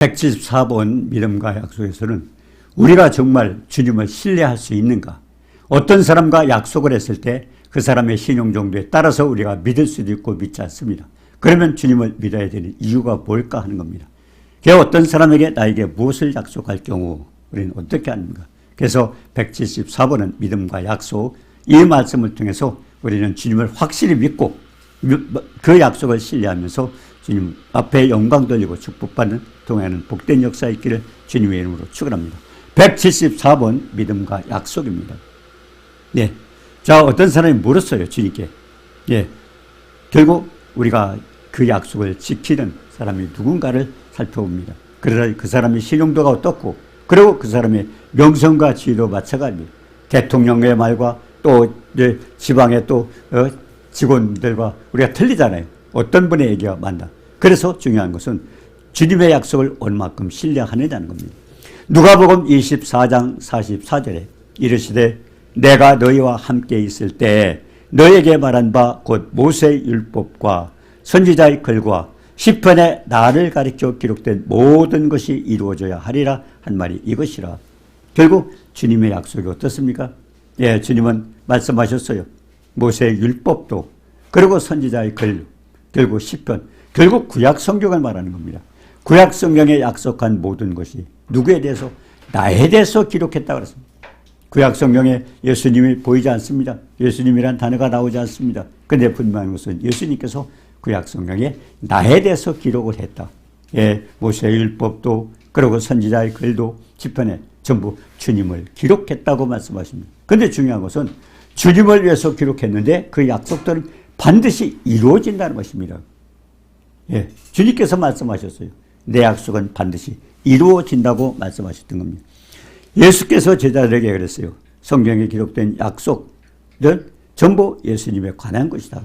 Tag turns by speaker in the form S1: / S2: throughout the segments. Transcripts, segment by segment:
S1: 174번 믿음과 약속에서는 우리가 정말 주님을 신뢰할 수 있는가? 어떤 사람과 약속을 했을 때 그 사람의 신용 정도에 따라서 우리가 믿을 수도 있고 믿지 않습니다. 그러면 주님을 믿어야 되는 이유가 뭘까 하는 겁니다. 그 어떤 사람에게 나에게 무엇을 약속할 경우 우리는 어떻게 하는가? 그래서 174번은 믿음과 약속 이 말씀을 통해서 우리는 주님을 확실히 믿고 그 약속을 신뢰하면서 주님 앞에 영광 돌리고 축복받는 동행하는 복된 역사 있기를 주님의 이름으로 축원합니다. 174번 믿음과 약속입니다. 네. 자, 어떤 사람이 물었어요, 주님께. 예. 결국 우리가 그 약속을 지키는 사람이 누군가를 살펴봅니다. 그러다 그 사람의 신용도가 어떻고, 그리고 그 사람의 명성과 지위도 마찬가지입니다. 대통령의 말과 또 이제 지방의 또 어, 직원들과 우리가 틀리잖아요. 어떤 분의 얘기가 맞나. 그래서 중요한 것은 주님의 약속을 얼마큼 신뢰하느냐는 겁니다. 누가복음 24장 44절에 이르시되 내가 너희와 함께 있을 때 너에게 말한 바 곧 모세의 율법과 선지자의 글과 시편에 나를 가리켜 기록된 모든 것이 이루어져야 하리라 한 말이 이것이라. 결국 주님의 약속이 어떻습니까? 예, 주님은 말씀하셨어요. 모세의 율법도 그리고 선지자의 글 결국 시편 결국 구약 성경을 말하는 겁니다. 구약 성경에 약속한 모든 것이 누구에 대해서 나에 대해서 기록했다 그랬습니다. 구약 성경에 예수님이 보이지 않습니다. 예수님이란 단어가 나오지 않습니다. 근데 분명한 것은 예수님께서 구약 성경에 나에 대해서 기록을 했다. 예, 모세의 율법도 그리고 선지자의 글도 시편에 전부 주님을 기록했다고 말씀하십니다. 근데 중요한 것은 주님을 위해서 기록했는데 그 약속들은 반드시 이루어진다는 것입니다. 예, 주님께서 말씀하셨어요. 내 약속은 반드시 이루어진다고 말씀하셨던 겁니다. 예수께서 제자들에게 그랬어요. 성경에 기록된 약속들 전부 예수님에 관한 것이다.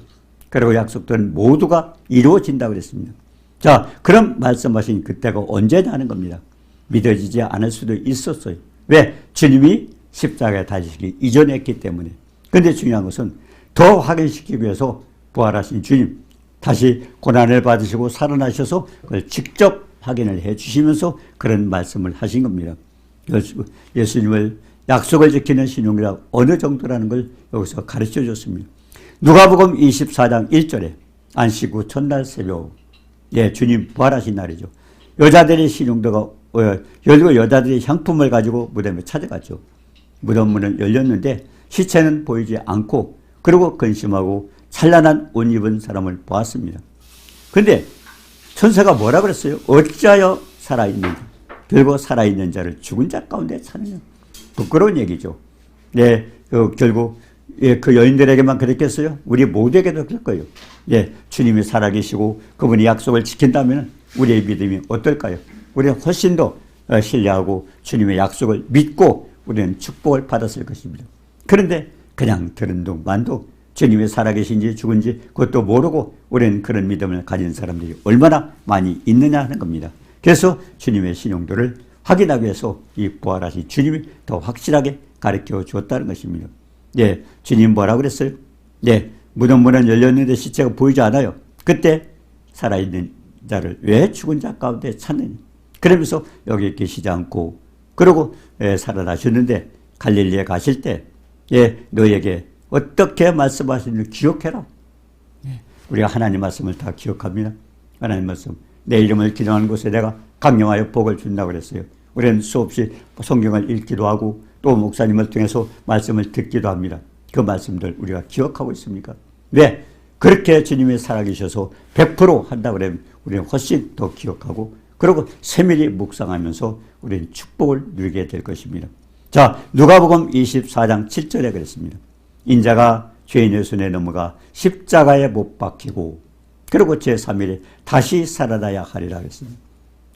S1: 그리고 약속들은 모두가 이루어진다 그랬습니다. 자, 그럼 말씀하신 그때가 언제냐 하는 겁니다. 믿어지지 않을 수도 있었어요. 왜? 주님이 십자가에 다시기 이전했기 때문에. 근데 중요한 것은 더 확인시키기 위해서 부활하신 주님, 다시 고난을 받으시고 살아나셔서 그걸 직접 확인을 해 주시면서 그런 말씀을 하신 겁니다. 예수님을 약속을 지키는 신용이라 어느 정도라는 걸 여기서 가르쳐 줬습니다. 누가복음 24장 1절에 안식 후 첫날 새벽 예, 주님 부활하신 날이죠. 여자들의 신용도가 어, 열고 여자들이 향품을 가지고 무덤에 찾아갔죠. 무덤 문은 열렸는데 시체는 보이지 않고 그리고 근심하고 찬란한 옷 입은 사람을 보았습니다. 근데 천사가 뭐라 그랬어요? 어찌하여 살아있는지. 결국 살아있는 자를 죽은 자 가운데 찾느냐. 부끄러운 얘기죠. 네, 그 결국 예, 그 여인들에게만 그랬겠어요? 우리 모두에게도 그럴 거예요. 예, 주님이 살아계시고 그분이 약속을 지킨다면 우리의 믿음이 어떨까요? 우리는 훨씬 더 어, 신뢰하고 주님의 약속을 믿고 우리는 축복을 받았을 것입니다. 그런데 그냥 들은 동만도 주님이 살아계신지 죽은지 그것도 모르고 우리는 그런 믿음을 가진 사람들이 얼마나 많이 있느냐 하는 겁니다. 그래서 주님의 신용도를 확인하기 위해서 이 부활하신 주님이 더 확실하게 가르쳐 주었다는 것입니다. 예, 주님 뭐라 그랬어요? 예, 무덤 문은 열렸는데 시체가 보이지 않아요. 그때 살아있는 자를 왜 죽은 자 가운데 찾느냐. 그러면서 여기 계시지 않고 그러고 예, 살아나셨는데 갈릴리에 가실 때 예, 너에게 어떻게 말씀하시는지 기억해라. 예, 우리가 하나님 말씀을 다 기억합니다. 하나님 말씀. 내 이름을 기도하는 곳에 내가 강령하여 복을 준다고 그랬어요. 우리는 수없이 성경을 읽기도 하고 또 목사님을 통해서 말씀을 듣기도 합니다. 그 말씀들 우리가 기억하고 있습니까? 왜? 그렇게 주님이 살아계셔서 100% 한다 그러면 우리는 훨씬 더 기억하고 그리고 세밀히 묵상하면서 우리는 축복을 누리게 될 것입니다. 자, 누가복음 24장 7절에 그랬습니다. 인자가 죄인의 손에 넘어가 십자가에 못 박히고 그리고 제3일에 다시 살아나야 하리라 그랬습니다.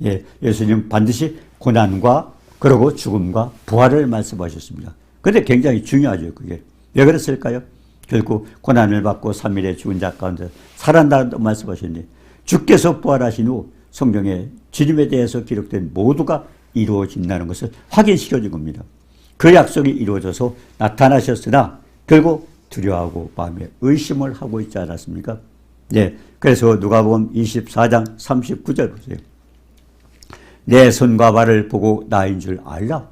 S1: 예, 예수님 반드시 고난과 그리고 죽음과 부활을 말씀하셨습니다. 근데 굉장히 중요하죠, 그게. 왜 그랬을까요? 결국 고난을 받고 3일에 죽은 자 가운데 살아난다고 말씀하셨는데 주께서 부활하신 후 성경에 주님에 대해서 기록된 모두가 이루어진다는 것을 확인시켜 준 겁니다. 그 약속이 이루어져서 나타나셨으나 결국 두려워하고 마음에 의심을 하고 있지 않았습니까? 예. 그래서 누가복음 24장 39절 보세요. 내 손과 발을 보고 나인 줄 알라.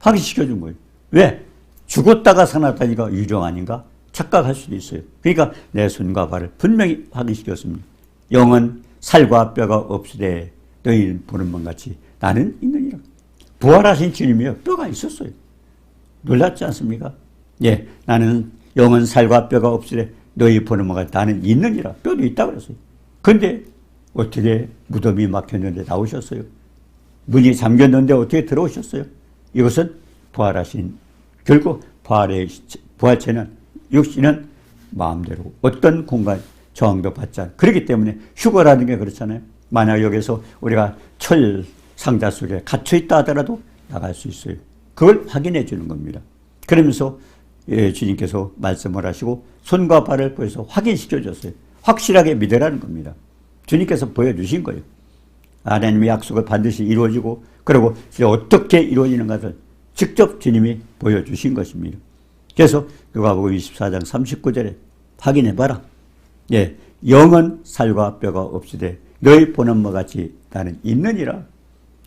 S1: 확인시켜 준 거예요. 왜? 죽었다가 살아났다니까 유령 아닌가? 착각할 수도 있어요. 그러니까 내 손과 발을 분명히 확인시켰습니다. 영은 살과 뼈가 없으되 너희는 보는 것 같이 나는 있느니라. 부활하신 주님이요. 뼈가 있었어요. 놀랍지 않습니까? 예, 나는 영은 살과 뼈가 없으되 너희 보는 것 나는 있느니라. 뼈도 있다고 그랬어요. 근데 어떻게 무덤이 막혔는데 나오셨어요? 문이 잠겼는데 어떻게 들어오셨어요? 이것은 부활하신 결국 부활의 부활체는 육신은 마음대로 어떤 공간 저항도 받지 않. 그렇기 때문에 휴거라는 게 그렇잖아요. 만약 여기서 우리가 철 상자 속에 갇혀 있다 하더라도 나갈 수 있어요. 그걸 확인해 주는 겁니다. 그러면서 예, 주님께서 말씀을 하시고 손과 발을 보여서 확인시켜 줬어요. 확실하게 믿으라는 겁니다. 주님께서 보여주신 거예요. 하나님의 약속을 반드시 이루어지고 그리고 어떻게 이루어지는가를 직접 주님이 보여주신 것입니다. 그래서 누가복음 24장 39절에 확인해봐라. 예, 영은 살과 뼈가 없으되 너희 보는 것 같이 나는 있느니라.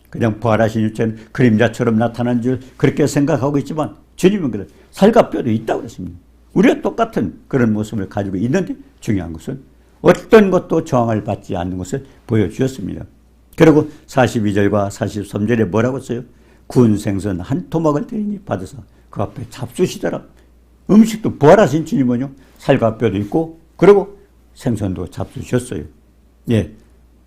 S1: 그냥 부활하신 유체는 그림자처럼 나타난 줄 그렇게 생각하고 있지만 주님은 그래 살과 뼈도 있다고 그랬습니다. 우리가 똑같은 그런 모습을 가지고 있는데 중요한 것은 어떤 것도 저항을 받지 않는 것을 보여주셨습니다. 그리고 42절과 43절에 뭐라고 써요? 구운 생선 한 토막을 때리니 받아서 그 앞에 잡수시더라. 음식도 부활하신 주님은요, 살과 뼈도 있고, 그리고 생선도 잡수셨어요. 예.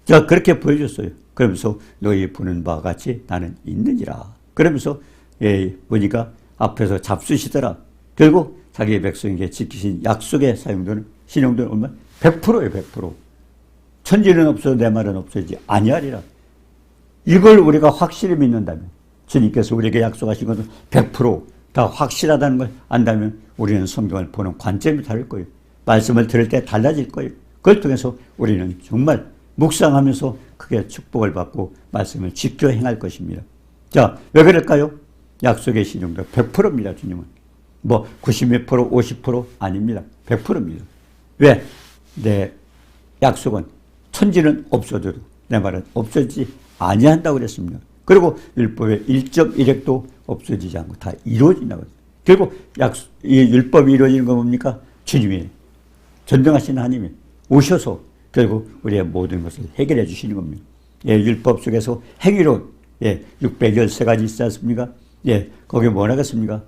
S1: 자, 그렇게 보여줬어요. 그러면서 너희 보는 바와 같이 나는 있느니라. 그러면서, 예, 보니까 앞에서 잡수시더라. 결국 자기 백성에게 지키신 약속에 사용되는 신용도는 얼마? 100%예요, 100%. 천지는 없어 내 말은 없어지지 아니하리라. 이걸 우리가 확실히 믿는다면 주님께서 우리에게 약속하신 것은 100%다 확실하다는 걸 안다면 우리는 성경을 보는 관점이 다를 거예요. 말씀을 들을 때 달라질 거예요. 그걸 통해서 우리는 정말 묵상하면서 크게 축복을 받고 말씀을 지켜 행할 것입니다. 자, 왜 그럴까요? 약속의 신용도 100%입니다, 주님은. 뭐, 90몇 프로, 50% 아닙니다. 100%입니다. 왜? 내 약속은 천지는 없어져도 내 말은 없어지지 아니한다고 그랬습니다. 그리고 율법의 1.1핵도 없어지지 않고 다 이루어진다고. 결국 약속, 이 율법이 이루어지는 건 뭡니까? 주님이 전능하신 하나님이 오셔서 결국 우리의 모든 것을 해결해 주시는 겁니다. 예, 율법 속에서 행위로 예, 613가지 있지 않습니까? 예, 거기 뭐라겠습니까?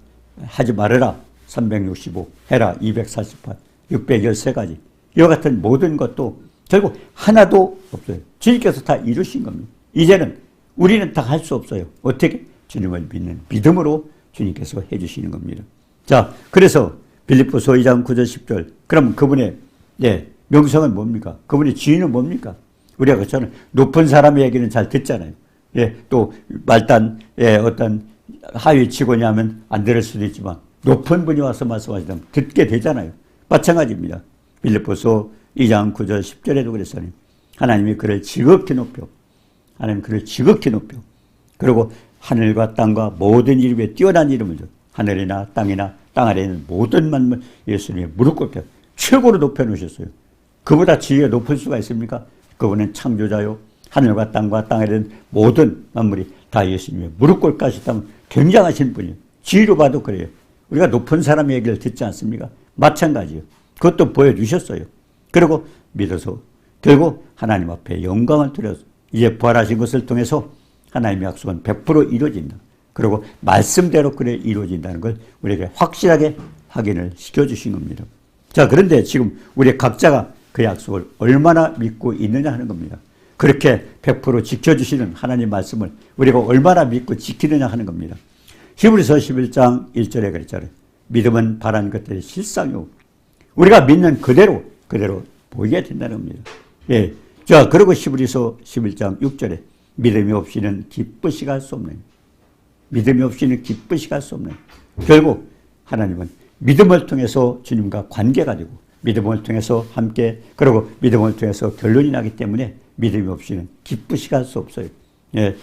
S1: 하지 말아라. 365. 해라. 248. 613가지. 이와 같은 모든 것도 결국 하나도 없어요. 주님께서 다 이루신 겁니다. 이제는 우리는 다 할 수 없어요. 어떻게? 주님을 믿는 믿음으로 주님께서 해주시는 겁니다. 자, 그래서 빌립보서 2장 9절 10절. 그럼 그분의 예, 명성은 뭡니까? 그분의 지위는 뭡니까? 우리가 그처럼 높은 사람의 얘기는 잘 듣잖아요. 예, 또 말단 예, 어떤 하위 직원이 하면 안 들을 수도 있지만 높은 분이 와서 말씀하시면 듣게 되잖아요. 마찬가지입니다. 빌립보서 2장 9절 10절에도 그랬어요. 하나님이 그를 지극히 높여 하나님 그를 지극히 높여 그리고 하늘과 땅과 모든 이름에 뛰어난 이름을 줘. 하늘이나 땅이나 땅 아래에 있는 모든 만물 예수님의 무릎 꿇게 최고로 높여놓으셨어요. 그보다 지위가 높을 수가 있습니까? 그분은 창조자요. 하늘과 땅과 땅에 있는 모든 만물이 다 예수님의 무릎 꿇게 하셨다면 굉장하신 분이에요. 지위로 봐도 그래요. 우리가 높은 사람의 얘기를 듣지 않습니까? 마찬가지예요. 그것도 보여주셨어요. 그리고 믿어서 결국 하나님 앞에 영광을 드려서 이제 부활하신 것을 통해서 하나님의 약속은 100% 이루어진다. 그리고 말씀대로 그래 이루어진다는 걸 우리에게 확실하게 확인을 시켜주신 겁니다. 자, 그런데 지금 우리 각자가 그 약속을 얼마나 믿고 있느냐 하는 겁니다. 그렇게 100% 지켜주시는 하나님 말씀을 우리가 얼마나 믿고 지키느냐 하는 겁니다. 히브리서 11장 1절에 그랬잖아요. 믿음은 바란 것들의 실상이고 우리가 믿는 그대로 그대로 보이게 된다는 겁니다. 예. 자, 그리고 히브리서 11장 6절에 믿음이 없이는 기쁘시가 할수 없는 믿음이 없이는 기쁘시가 할수 없는 결국 하나님은 믿음을 통해서 주님과 관계가 되고 믿음을 통해서 함께 그리고 믿음을 통해서 결론이 나기 때문에 믿음이 없이는 기쁘시가 할수 없어요. 예.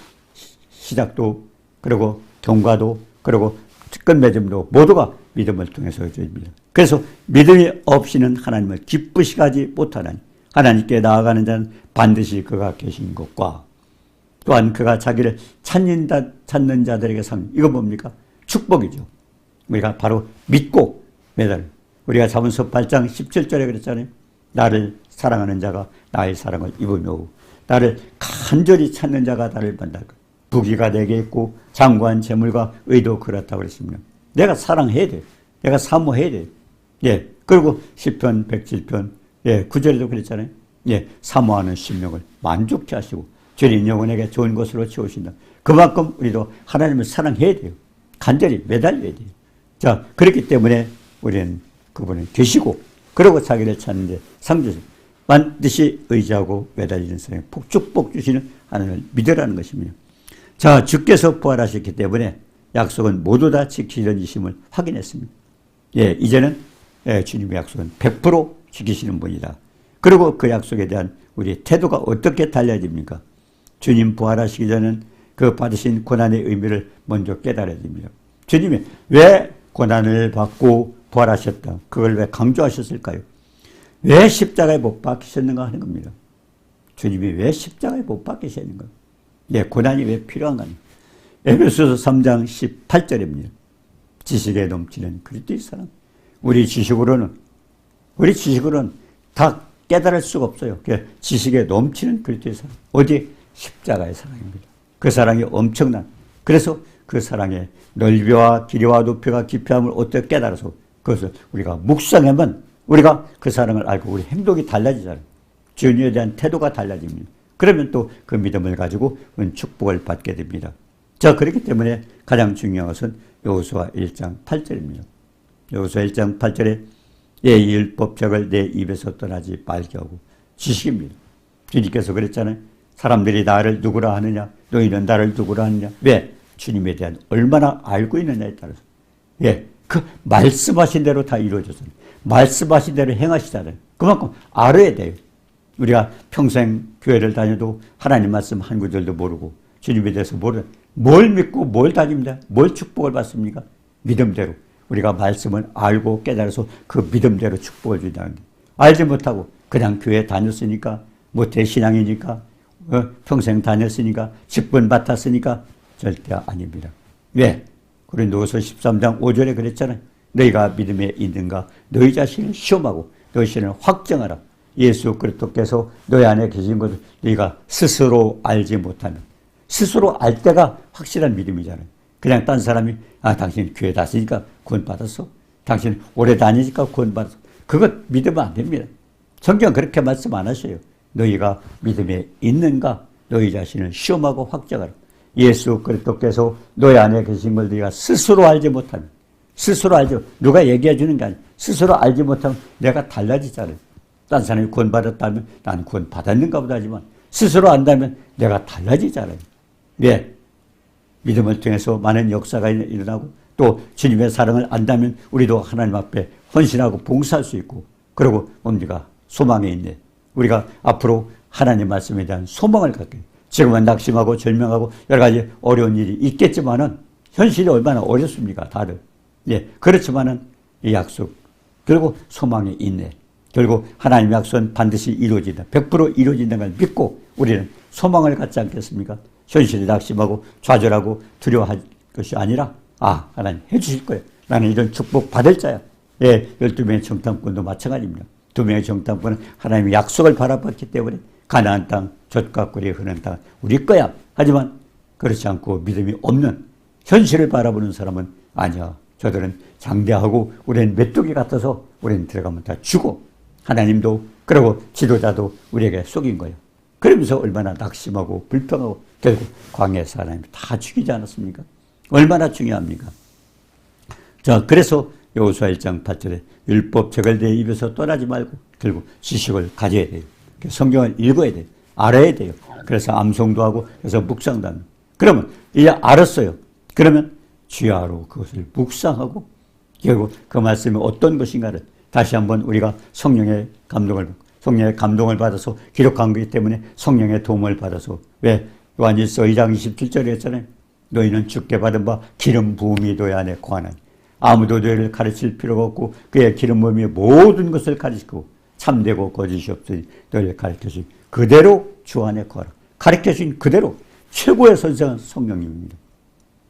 S1: 시작도 그리고 경과도 그리고 끝맺음도 모두가 믿음을 통해서 이루어집니다. 그래서 믿음이 없이는 하나님을 기쁘시게 하지 못하나니 하나님께 나아가는 자는 반드시 그가 계신 것과 또한 그가 자기를 찾는, 자, 찾는 자들에게 상 이거 뭡니까? 축복이죠. 우리가 바로 믿고 매달 우리가 자문서 8장 17절에 그랬잖아요. 나를 사랑하는 자가 나의 사랑을 입으며 나를 간절히 찾는 자가 나를 것. 부귀가 내게 있고 장관 재물과 의도 그렇다고 그랬습니다. 내가 사랑해야 돼. 내가 사모해야 돼. 예. 그리고 10편 107편 예, 9절에도 그랬잖아요. 예. 사모하는 심령을 만족케 하시고 주님 영혼에게 좋은 것으로 채우신다. 그만큼 우리도 하나님을 사랑해야 돼요. 간절히 매달려야 돼요. 자, 그렇기 때문에 우리는 그분을 계시고 그러고 자기를 찾는데 상주세 반드시 의지하고 매달리는 사람이 축복 주시는 하나님을 믿으라는 것입니다. 자, 주께서 부활하셨기 때문에 약속은 모두 다 지키는 이심을 확인했습니다. 예, 이제는 예, 주님의 약속은 100% 지키시는 분이다. 그리고 그 약속에 대한 우리 태도가 어떻게 달라집니까? 주님 부활하시기 전에는 그 받으신 고난의 의미를 먼저 깨달아야 됩니다. 주님이 왜 고난을 받고 부활하셨다. 그걸 왜 강조하셨을까요? 왜 십자가에 못 박히셨는가 하는 겁니다. 주님이 왜 십자가에 못 박히셨는가? 예, 고난이 왜 필요한가? 에베소서 3장 18절입니다. 지식에 넘치는 그리스도의 사랑. 우리 지식으로는 우리 지식으로는 다 깨달을 수가 없어요. 지식에 넘치는 그리스도의 사랑. 어디 십자가의 사랑입니다. 그 사랑이 엄청난. 그래서 그 사랑의 넓이와 길이와 높이가 깊이함을 어떻게 깨달아서 그것을 우리가 묵상하면 우리가 그 사랑을 알고 우리 행동이 달라지잖아요. 주님에 대한 태도가 달라집니다. 그러면 또 그 믿음을 가지고 축복을 받게 됩니다. 자, 그렇기 때문에 가장 중요한 것은 여호수아 1장 8절입니다. 여호수아 1장 8절에 예, 율법책을 내 입에서 떠나지 말게 하고 지식입니다. 주님께서 그랬잖아요. 사람들이 나를 누구라 하느냐? 너희는 나를 누구라 하느냐? 왜? 주님에 대한 얼마나 알고 있느냐에 따라서. 예, 그 말씀하신 대로 다 이루어져서 말씀하신 대로 행하시잖아요. 그만큼 알아야 돼요. 우리가 평생 교회를 다녀도 하나님 말씀 한 구절도 모르고 주님에 대해서 모르 뭘 믿고 뭘 다닙니다. 뭘 축복을 받습니까? 믿음대로. 우리가 말씀을 알고 깨달아서 그 믿음대로 축복을 준다는 게. 알지 못하고 그냥 교회 다녔으니까 못해 신앙이니까 어, 평생 다녔으니까 직분 맡았으니까 절대 아닙니다. 왜? 고린도서 13장 5절에 그랬잖아요. 너희가 믿음에 있는가 너희 자신을 시험하고 너희 자신을 확정하라. 예수 그리스도께서 너희 안에 계신 것을 너희가 스스로 알지 못하면 스스로 알 때가 확실한 믿음이잖아요. 그냥 딴 사람이 아 당신 교회 다니니까 구원 받았어. 당신 오래 다니니까 구원 받았어. 그것 믿으면 안 됩니다. 성경 그렇게 말씀 안 하셔요. 너희가 믿음에 있는가 너희 자신을 시험하고 확정하라. 예수 그리스도께서 너희 안에 계신 걸 네가 스스로 알지 못하면 스스로 알지 누가 얘기해 주는 게 아니야. 스스로 알지 못하면 내가 달라지잖아요. 딴 사람이 구원 받았다면 나는 구원 받았는가 보다 하지만 스스로 안다면 내가 달라지잖아요. 왜? 믿음을 통해서 많은 역사가 일어나고 또 주님의 사랑을 안다면 우리도 하나님 앞에 헌신하고 봉사할 수 있고 그리고 뭡니까? 소망에 있네. 우리가 앞으로 하나님 말씀에 대한 소망을 갖게 지금은 낙심하고 절명하고 여러 가지 어려운 일이 있겠지만은 현실이 얼마나 어렵습니까? 다들. 예. 그렇지만은 이 약속 결국 소망이 있네. 결국 하나님 약속은 반드시 이루어진다. 100% 이루어진다는 걸 믿고 우리는 소망을 갖지 않겠습니까? 현실이 낙심하고 좌절하고 두려워할 것이 아니라 아 하나님 해주실 거예요. 나는 이런 축복 받을 자야. 예, 12명의 정탐꾼도 마찬가지입니다. 두 명의 정탐꾼은 하나님의 약속을 바라봤기 때문에 가나안 땅, 젖과 꿀이 흐르는 땅 우리 거야. 하지만 그렇지 않고 믿음이 없는 현실을 바라보는 사람은 아니야. 저들은 장대하고 우리는 메뚜기 같아서 우리는 들어가면 다 죽어. 하나님도 그리고 지도자도 우리에게 속인 거예요. 그러면서 얼마나 낙심하고 불평하고 결국 광야에서 하나님 다 죽이지 않았습니까? 얼마나 중요합니까? 자, 그래서 여호수아 1장 8절에 율법책을 내 입에서 떠나지 말고 결국 지식을 가져야 돼요. 성경을 읽어야 돼요. 알아야 돼요. 그래서 암송도 하고 그래서 묵상도 합니다. 그러면 이제 알았어요. 그러면 주야로 그것을 묵상하고 결국 그 말씀이 어떤 것인가를 다시 한번 우리가 성령의 감동을 성령의 감동을 받아서 기록한 거기 때문에 성령의 도움을 받아서 왜 요한일서 2장 27절에 했잖아요. 너희는 죽게 받은 바 기름 부음이 너희 안에 거하나니 아무도 너희를 가르칠 필요가 없고 그의 기름 부음이 모든 것을 가르치고 참되고 거짓이 없으니 너희를 가르쳐주니 그대로 주 안에 거하라. 가르쳐준 그대로 최고의 선생은 성령님입니다.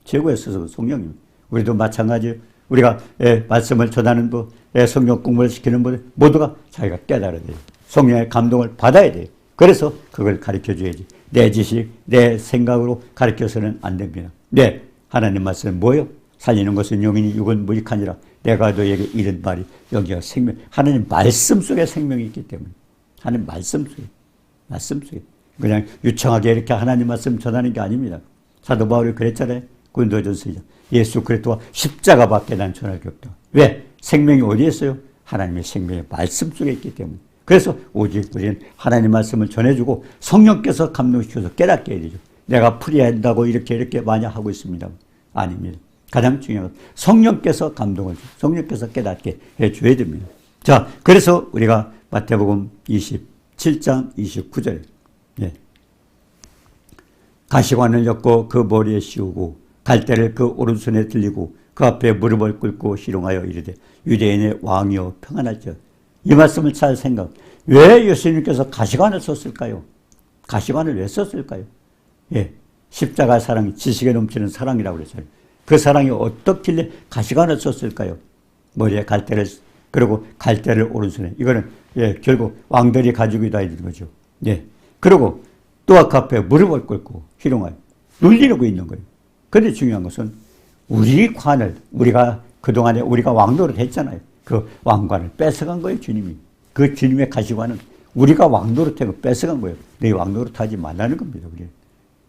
S1: 최고의 선생은 성령님. 우리도 마찬가지예요. 우리가 예, 말씀을 전하는 분, 예, 성령 공부를 시키는 분 모두가 자기가 깨달아야 돼요. 성령의 감동을 받아야 돼요. 그래서 그걸 가르쳐 줘야지. 내 지식, 내 생각으로 가르쳐서는 안 됩니다. 네, 하나님 말씀은 뭐요? 살리는 것은 영이니 육은 무익하니라. 내가 너에게 이런 말이 여기가 생명. 하나님 말씀 속에 생명이 있기 때문에. 하나님 말씀 속에. 말씀 속에. 그냥 유창하게 이렇게 하나님 말씀 전하는 게 아닙니다. 사도 바울이 그랬잖아요. 군도전서 예수 그리스도와 십자가밖에 난 전할 게 없다. 왜? 생명이 어디에 있어요? 하나님의 생명의 말씀 속에 있기 때문에. 그래서 오직 우리는 하나님 말씀을 전해주고 성령께서 감동시켜서 깨닫게 해야 되죠. 내가 풀이한다고 이렇게 이렇게 많이 하고 있습니다. 아닙니다. 가장 중요한 건 성령께서 감동을 주 성령께서 깨닫게 해줘야 됩니다. 자, 그래서 우리가 마태복음 27장 29절 예. 가시관을 엮고 그 머리에 씌우고 갈대를 그 오른손에 들리고 그 앞에 무릎을 꿇고 희롱하여 이르되 유대인의 왕이여 평안할지어 이 말씀을 잘 생각 왜 예수님께서 가시관을 썼을까요? 가시관을 왜 썼을까요? 예, 십자가 사랑이 지식에 넘치는 사랑이라고 그랬어요. 그 사랑이 어떻길래 가시관을 썼을까요? 머리에 갈대를 그리고 갈대를 오른손에 이거는 예, 결국 왕들이 가지고 다니는 거죠. 예. 그리고 또 앞에 무릎을 꿇고 희롱하여 눌리려고 있는 거예요. 그런데 중요한 것은 우리 관을 우리가 그동안에 우리가 왕노릇 했잖아요. 그 왕관을 뺏어간 거예요, 주님이. 그 주님의 가시관은 우리가 왕노릇하고 뺏어간 거예요. 너희 왕노릇하지 말라는 겁니다, 우리.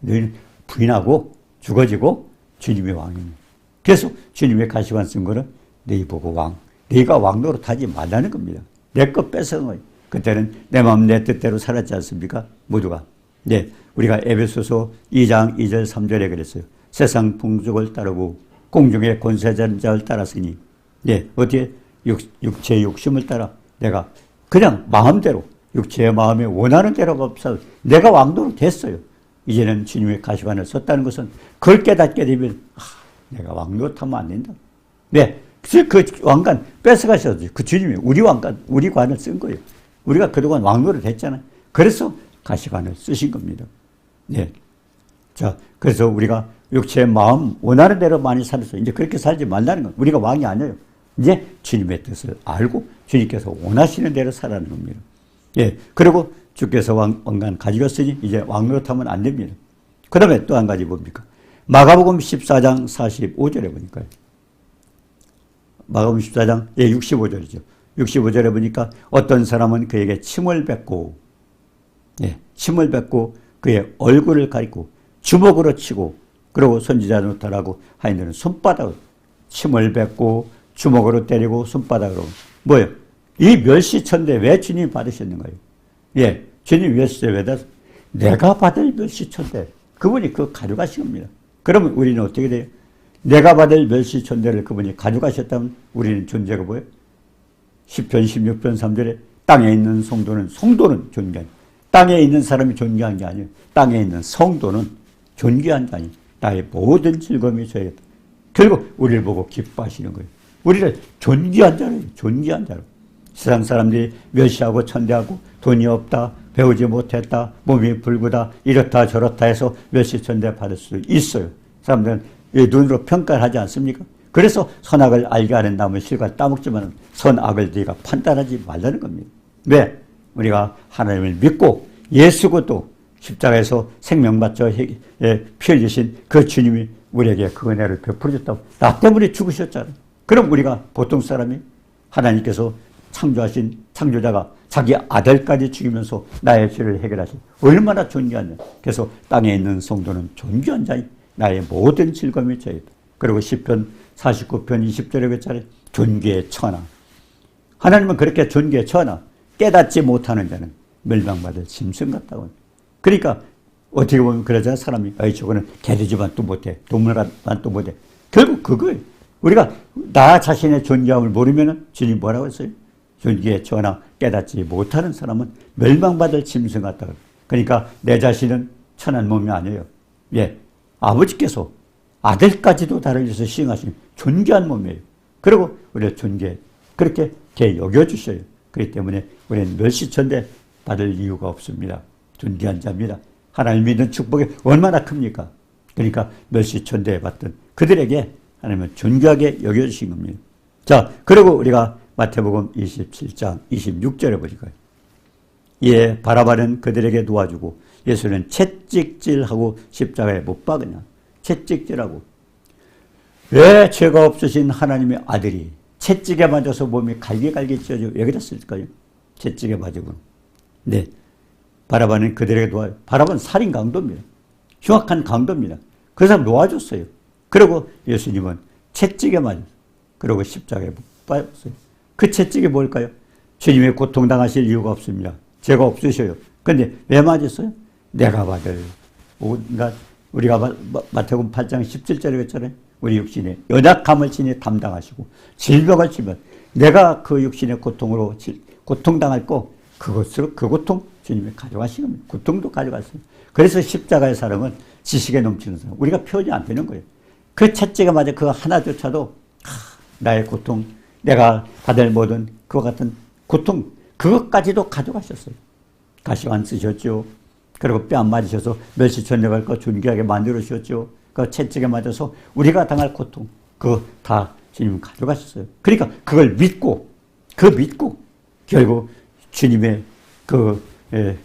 S1: 너희는 부인하고 죽어지고 주님의 왕입니다. 그래서 주님의 가시관 쓴 거는 너희 보고 왕, 너희가 왕노릇하지 말라는 겁니다. 내 것 뺏어간 거예요. 그때는 내 마음 내 뜻대로 살았지 않습니까? 모두가. 네, 우리가 에베소서 2장 2절 3절에 그랬어요. 세상 풍속을 따르고 공중의 권세자를 따랐으니 네, 어디에 육, 육체의 욕심을 따라 내가 그냥 마음대로 육체의 마음에 원하는 대로가 없어 내가 왕도로 됐어요. 이제는 주님의 가시관을 썼다는 것은 그걸 깨닫게 되면 아, 내가 타면 안 된다. 네, 그, 그 왕관 뺏어가셔도 그 주님이 우리 왕관, 우리 관을 쓴 거예요. 우리가 그동안 왕노를 됐잖아요. 그래서 가시관을 쓰신 겁니다. 네. 자, 그래서 우리가 육체의 마음 원하는 대로 많이 살았어. 이제 그렇게 살지 말라는 건 우리가 왕이 아니에요. 이제 주님의 뜻을 알고 주님께서 원하시는 대로 살아는 겁니다. 예. 그리고 주께서 왕, 왕관 가지셨으니 이제 왕노릇하면 안 됩니다. 그 다음에 또 한 가지 뭡니까? 마가복음 14장 45절에 보니까요. 마가복음 14장, 예, 65절이죠. 65절에 보니까 어떤 사람은 그에게 침을 뱉고, 예, 침을 뱉고 그의 얼굴을 가리고 주먹으로 치고 그리고 선지자 노타라고 하인들은 손바닥으로 침을 뱉고 주먹으로 때리고 손바닥으로 뭐예요? 이 멸시천대 왜 주님이 받으셨는 거예요? 예, 주님 받? 내가 받을 멸시천대 그분이 그 가져가신 겁니다. 그러면 우리는 어떻게 돼요? 내가 받을 멸시천대를 그분이 가져가셨다면 우리는 존재가 뭐예요? 10편 16편 3절에 땅에 있는 성도는 성도는 존귀한 땅에 있는 사람이 존귀한 게 아니에요. 땅에 있는 성도는 존귀한 자니 나의 모든 즐거움이 저에게 결국 우리를 보고 기뻐하시는 거예요. 우리를 존귀한 자로 존귀한 자로 세상 사람들이 멸시하고 천대하고 돈이 없다 배우지 못했다 몸이 불구다 이렇다 저렇다 해서 멸시 천대 받을 수 있어요. 사람들은 눈으로 평가를 하지 않습니까? 그래서 선악을 알게 하는 나무 실과 따먹지만 선악을 네가 판단하지 말라는 겁니다. 왜? 우리가 하나님을 믿고 예수고 또 십자가에서 생명 받죠. 예, 피 흘리신 그 주님이 우리에게 그 은혜를 베풀어 줬다고. 나 때문에 죽으셨잖아요. 그럼 우리가 보통 사람이 하나님께서 창조하신 창조자가 자기 아들까지 죽이면서 나의 죄를 해결하신 얼마나 존귀한 자. 그래서 땅에 있는 성도는 존귀한 자이 나의 모든 즐거움이 저이다. 그리고 10편 49편 20절에 그랬잖아요. 존귀의 천하. 하나님은 그렇게 존귀의 천하. 깨닫지 못하는 자는 멸망받을 짐승 같다고. 그러니까 어떻게 보면 그러자 사람이 아이 저거는 개돼지만 또 못해 동물만 또 못해 결국 그거예요. 우리가 나 자신의 존귀함을 모르면 주님 뭐라고 했어요? 존귀의 전하 깨닫지 못하는 사람은 멸망받을 짐승 같다. 그러니까 내 자신은 천한 몸이 아니에요. 예, 아버지께서 아들까지도 다를 위해서 시행하신 존귀한 몸이에요. 그리고 우리가 존귀 그렇게 개 여겨주셔요. 그렇기 때문에 우리는 멸시천대 받을 이유가 없습니다. 존귀한 자입니다. 하나님 믿는 축복이 얼마나 큽니까? 그러니까 멸시천대에 받던 그들에게 하나님은 존귀하게 여겨주신 겁니다. 자, 그리고 우리가 마태복음 27장 26절에 보니까 예, 바라바는 그들에게 도와주고 예수는 채찍질하고 십자가에 못 박으냐. 채찍질하고. 왜 죄가 없으신 하나님의 아들이 채찍에 맞아서 몸이 갈기갈기 찢어져 왜 그랬을까요? 채찍에 맞으고. 네. 바라바는 그들에게 도와, 바라바는 살인 강도입니다. 흉악한 강도입니다. 그 사람 놓아줬어요. 그리고 예수님은 채찍에 맞았어요. 그리고 십자가에 못 박았어요. 그 채찍이 뭘까요? 주님의 고통당하실 이유가 없습니다. 죄가 없으셔요. 근데 왜 맞았어요? 내가 받을 온갖 우리가 마, 마태복음 8장 17절에 했잖아요. 우리 육신의 연약함을 지니 담당하시고 질병을 지면 내가 그 육신의 고통으로 고통당할 거 그것으로 그 고통 주님이 가져가시는 겁니다. 고통도 가져갔어요. 그래서 십자가의 사랑은 지식에 넘치는 사람. 우리가 표현이 안 되는 거예요. 그 채찍에 맞아 그 하나조차도 하, 나의 고통, 내가 받을 모든 그와 같은 고통 그것까지도 가져가셨어요. 가시관 쓰셨죠. 그리고 뼈 안 맞으셔서 멸시천내갈 거 존귀하게 만들어 주셨죠. 그 채찍에 맞아서 우리가 당할 고통 그거 다 주님 가져가셨어요. 그러니까 그걸 믿고 그 믿고 결국 주님의 그 예,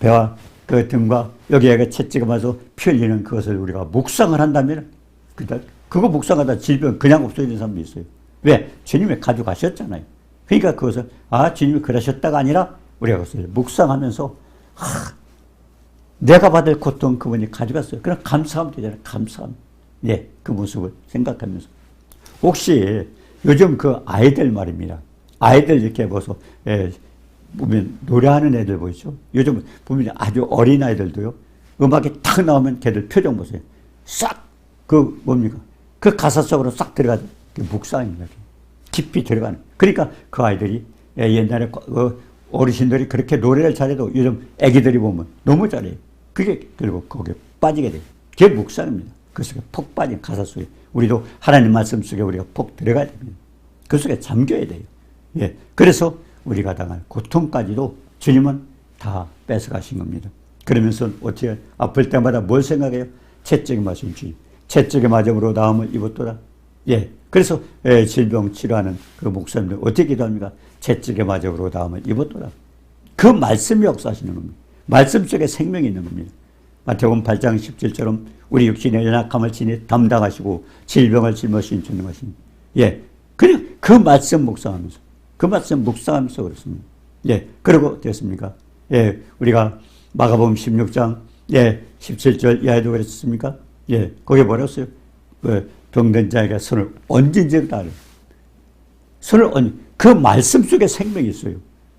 S1: 배와 그 등과 여기에 그 채찍에 맞아서 피 흘리는 그것을 우리가 묵상을 한다면 그다 그거 묵상하다 질병 그냥 없어지는 사람도 있어요. 왜? 주님이 가져가셨잖아요. 그러니까 그것을 아 주님이 그러셨다가 아니라 우리가 그것을 묵상하면서 하, 내가 받을 고통 그분이 가져갔어요. 그럼 감사하면 되잖아요. 감사함. 예, 그 모습을 생각하면서. 혹시 요즘 그 아이들 말입니다. 아이들 이렇게 보서 예, 보면 노래하는 애들 보이죠? 요즘 보면 아주 어린 아이들도요. 음악이 탁 나오면 걔들 표정 보세요. 싹 그 뭡니까? 그 가사 속으로 싹 들어가죠. 묵상입니다. 깊이 들어가는. 그러니까 그 아이들이 예, 옛날에 그 어르신들이 그렇게 노래를 잘해도 요즘 애기들이 보면 너무 잘해요. 그게 결국 거기에 빠지게 돼요. 그게 묵상입니다. 그 속에 폭 빠진 가사 속에. 우리도 하나님 말씀 속에 우리가 폭 들어가야 됩니다. 그 속에 잠겨야 돼요. 예. 그래서 우리가 당할 고통까지도 주님은 다 뺏어가신 겁니다. 그러면서 어떻게 아플 때마다 뭘 생각해요? 채찍에 맞은 주님. 채찍에 맞음으로 나음을 입었더라. 예. 그래서 예, 질병 치료하는 그 목사님들 어떻게 기도합니까? 채찍에 맞음으로 나음을 입었더라. 그 말씀이 역사하시는 겁니다. 말씀 속에 생명이 있는 겁니다. 마태복음 8장 17처럼 우리 육신의 연약함을 지니 담당하시고 질병을 짊어진 주는 것입니다. 예. 그래, 그 말씀 묵상하면서, 그 말씀 묵상하면서 그렇습니다. 예. 그리고 됐습니까? 예. 우리가 마가복음 16장, 예. 17절 이하에도 그랬습니까? 예. 거기에 뭐랬어요? 그 병든 자에게 손을 얹은 적다. 손을 얹, 그 말씀 속에 생명이 있어요.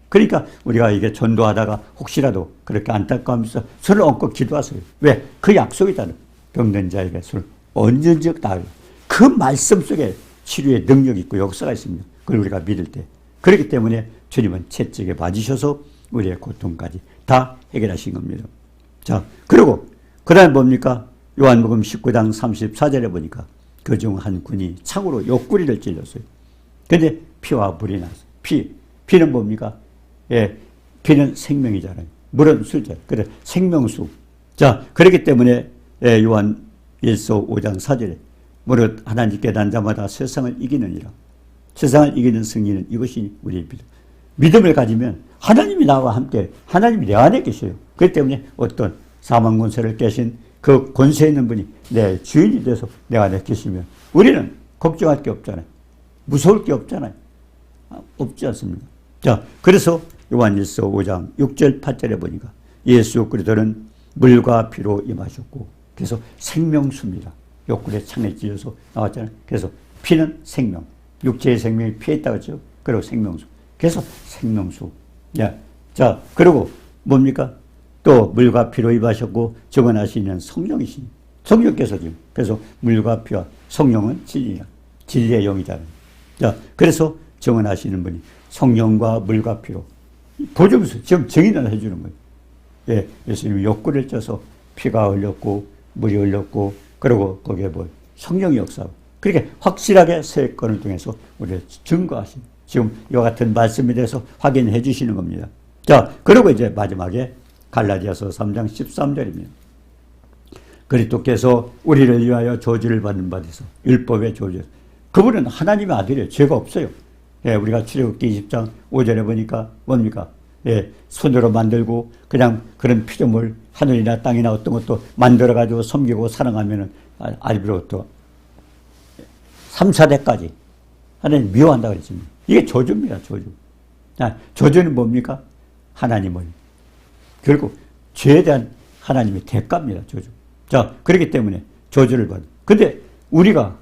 S1: 그러니까 우리가 이게 전도하다가 혹시라도 그렇게 안타까우면서 손을 얹고 기도하세요. 왜? 그 약속이잖아요. 병든 자에게 손을 얹은 적다. 그 말씀 속에 치료의 능력이 있고 역사가 있습니다. 그걸 우리가 믿을 때. 그렇기 때문에 주님은 채찍에 맞으셔서 우리의 고통까지 다 해결하신 겁니다. 자, 그리고 그 다음에 뭡니까? 요한복음 19장 34절에 보니까 그중한 군이 창으로 옆구리를 찔렀어요. 근데 피와 물이 났어요. 피. 피는 뭡니까? 예, 피는 생명이잖아요. 물은 술자. 그래, 생명수. 자, 그렇기 때문에 예, 요한 1서 5장 4절에 무릇 하나님께 난 자마다 세상을 이기느니라. 세상을 이기는 승리는 이것이 우리의 믿음. 믿음을 가지면 하나님이 나와 함께 하나님이 내 안에 계셔요. 그렇기 때문에 어떤 사망 권세를 깨신 그 권세 있는 분이 내 주인이 돼서 내 안에 계시면 우리는 걱정할 게 없잖아요. 무서울 게 없잖아요. 아, 없지 않습니까? 자, 그래서 요한일서 5장 6절 8절에 보니까 예수 그리스도는 물과 피로 임하셨고 그래서 생명수입니다. 옆구리에 창에 찔려서 나왔잖아요. 그래서 피는 생명, 육체의 생명이 피에 있다고 했죠. 그리고 생명수. 그래서 생명수. 야, 자, 그리고 뭡니까? 또 물과 피로 입하셨고 정언하시는 성령이시니 성령께서 지금 그래서 물과 피와 성령은 진리야. 진리의 영이잖아요. 자, 그래서 정언하시는 분이 성령과 물과 피로 보증서 지금 정의를 해주는 거예요. 예, 예수님이 욕구를 쪄서 피가 흘렸고 물이 흘렸고 그리고 거기에 뭐 성령이 역사하고 그렇게 확실하게 세 건을 통해서 우리를 증거하신 지금 이와 같은 말씀에 대해서 확인해 주시는 겁니다. 자, 그리고 이제 마지막에 갈라디아서 3장 13절입니다. 그리스도께서 우리를 위하여 저주를 받는 바 되서 율법의 저주. 그분은 하나님의 아들이에요. 죄가 없어요. 예, 우리가 출애굽기 20장 5절에 보니까 뭡니까? 예, 손으로 만들고 그냥 그런 피조물 하늘이나 땅이나 어떤 것도 만들어 가지고 섬기고 사랑하면은 아, 알비로부터 3, 4대까지 하나님 미워한다 그랬습니다. 이게 저주입니다. 저주. 아, 저주는 뭡니까? 하나님을 결국 죄에 대한 하나님의 대가입니다. 저주. 자, 그렇기 때문에 저주를 받. 근데 우리가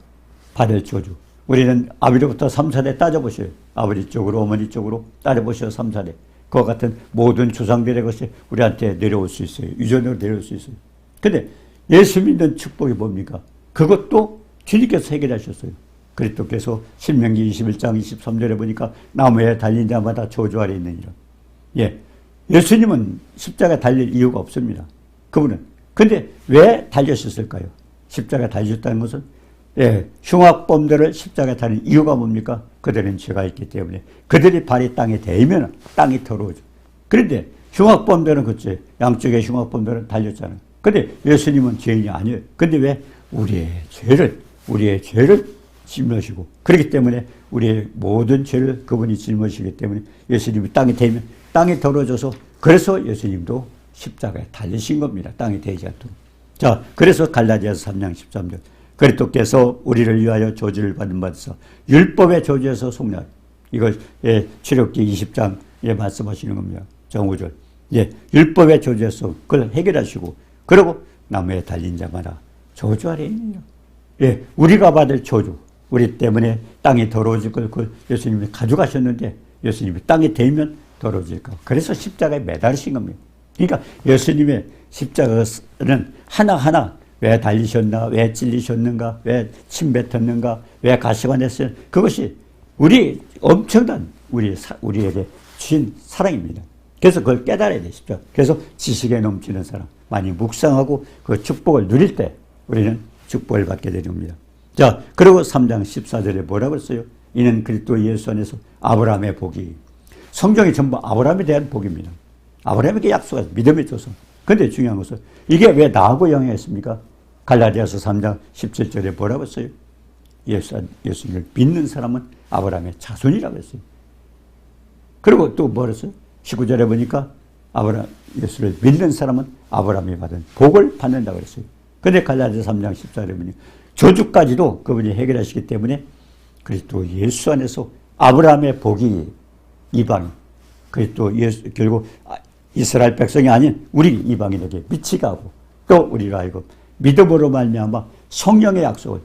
S1: 받을 저주. 우리는 아버지로부터 3, 4대 따져보셔요. 아버지 쪽으로, 어머니 쪽으로 따져보셔요. 3, 4대. 그와 같은 모든 조상들의 것이 우리한테 내려올 수 있어요. 유전으로 내려올 수 있어요. 근데 예수 믿는 축복이 뭡니까? 그것도 주님께서 해결하셨어요. 그리스도께서 신명기 21장 23절에 보니까 나무에 달린 자마다 저주 아래 있느니라. 예. 예수님은 십자가 달릴 이유가 없습니다. 그분은. 근데 왜 달려셨을까요? 십자가 달리셨다는 것은 예, 흉악범들을 십자가에 달는 이유가 뭡니까? 그들은 죄가 있기 때문에 그들이 발이 땅에 대면 땅이 더러워져. 그런데 흉악범들은 그치 양쪽의 흉악범들은 달렸잖아요. 근데 예수님은 죄인이 아니에요. 근데 왜 우리의 죄를 우리의 죄를 짊어지고 그렇기 때문에 우리의 모든 죄를 그분이 짊어지기 때문에 예수님이 땅에 대면 땅이 더러워져서 그래서 예수님도 십자가에 달리신 겁니다. 땅이 되지 않도록. 자, 그래서 갈라디아서 3장 13절. 그리스도께서 우리를 위하여 조지를 받은 바에서 율법의 조지에서 속량. 이걸 예, 출애굽기 20장에 말씀하시는 겁니다. 정오절. 예, 율법의 조지에서 그걸 해결하시고 그리고 나무에 달린 자마다 저주 아래 있느냐. 예, 우리가 받을 저주. 우리 때문에 땅이 더러워질 걸 그걸 예수님이 가져가셨는데 예수님이 땅에 대면 더러워질까. 그래서 십자가에 매달으신 겁니다. 그러니까 예수님의 십자가는 하나하나 왜 달리셨나, 왜 찔리셨는가, 왜 침 뱉었는가, 왜 가시관했어요. 그것이 우리 엄청난 우리 우리에게 주신 사랑입니다. 그래서 그걸 깨달아야 되십시오. 그래서 지식에 넘치는 사람, 많이 묵상하고 그 축복을 누릴 때 우리는 축복을 받게 되렵니다. 자, 그리고 3장 14절에 뭐라고 했어요? 이는 그리스도 예수 안에서 아브라함의 복이. 성경이 전부 아브라함에 대한 복입니다. 아브라함에게 약속해서 믿음에 줘서. 근데 중요한 것은 이게 왜 나하고 영향했습니까? 갈라디아서 3장 17절에 뭐라고 했어요? 예수, 예수님을 믿는 사람은 아브라함의 자손이라고 했어요. 그리고 또 뭐라 했어요? 19절에 보니까 아브라함, 예수를 믿는 사람은 아브라함이 받은 복을 받는다고 그랬어요. 근데 갈라디아서 3장 14절에 보니 저주까지도 그분이 해결하시기 때문에 그리스도 예수 안에서 아브라함의 복이 이방인, 그리스도 예수, 결국 이스라엘 백성이 아닌 우리 이방인에게 미치게 하고 또 우리가 알고 믿음으로 말미암아 성령의 약속을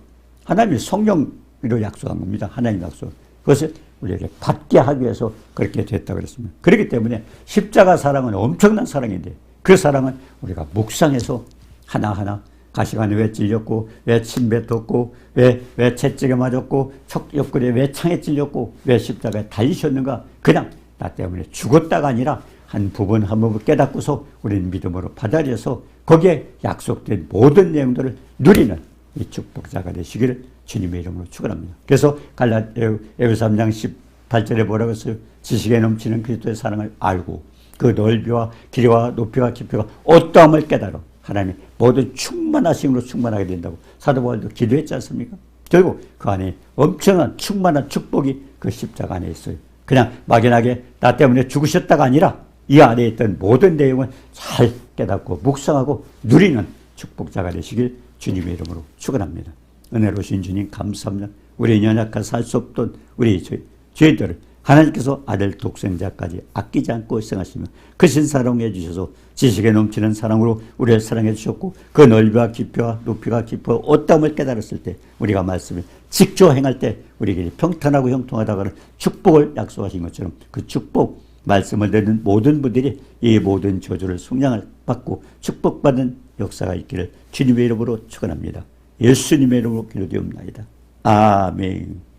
S1: 하나님이 성령으로 약속한 겁니다. 하나님 약속. 그것을 우리에게 받게 하기 위해서 그렇게 됐다 그랬습니다. 그렇기 때문에 십자가 사랑은 엄청난 사랑인데 그 사랑은 우리가 묵상해서 하나하나 가시관에 왜 찔렸고 왜 침뱉었고 왜 왜 채찍에 맞았고 척 옆구리에 왜 창에 찔렸고 왜 십자가에 달리셨는가 그냥 나 때문에 죽었다가 아니라 한 부분 한 부분 깨닫고서 우리는 믿음으로 받아들여서 거기에 약속된 모든 내용들을 누리는 이 축복자가 되시기를 주님의 이름으로 축원합니다. 그래서 갈라 에베소 3장 18절에 뭐라고 했어요? 지식에 넘치는 그리스도의 사랑을 알고 그 넓이와 길이와 높이와 깊이가 어떠함을 깨달아 하나님의 모든 충만하심으로 충만하게 된다고 사도 바울도 기도했지 않습니까? 결국 그 안에 엄청난 충만한 축복이 그 십자가 안에 있어요. 그냥 막연하게 나 때문에 죽으셨다가 아니라 이 안에 있던 모든 내용을 잘 깨닫고 묵상하고 누리는 축복자가 되시길 주님의 이름으로 축원합니다. 은혜로우신 주님 감사합니다. 우리 연약한 살 수 없던 우리 죄, 죄들을 하나님께서 아들 독생자까지 아끼지 않고 희생하시며 크신 사랑해 주셔서 지식에 넘치는 사랑으로 우리를 사랑해 주셨고 그 넓이와 깊이와 높이가 깊어 어떠함을 깨달았을 때 우리가 말씀을 직접 행할 때 우리에게 평탄하고 형통하다가는 축복을 약속하신 것처럼 그 축복 말씀을 듣는 모든 분들이 이 모든 저주를 속량을 받고 축복받는 역사가 있기를 주님의 이름으로 축원합니다. 예수님의 이름으로 기도되옵나이다. 아멘.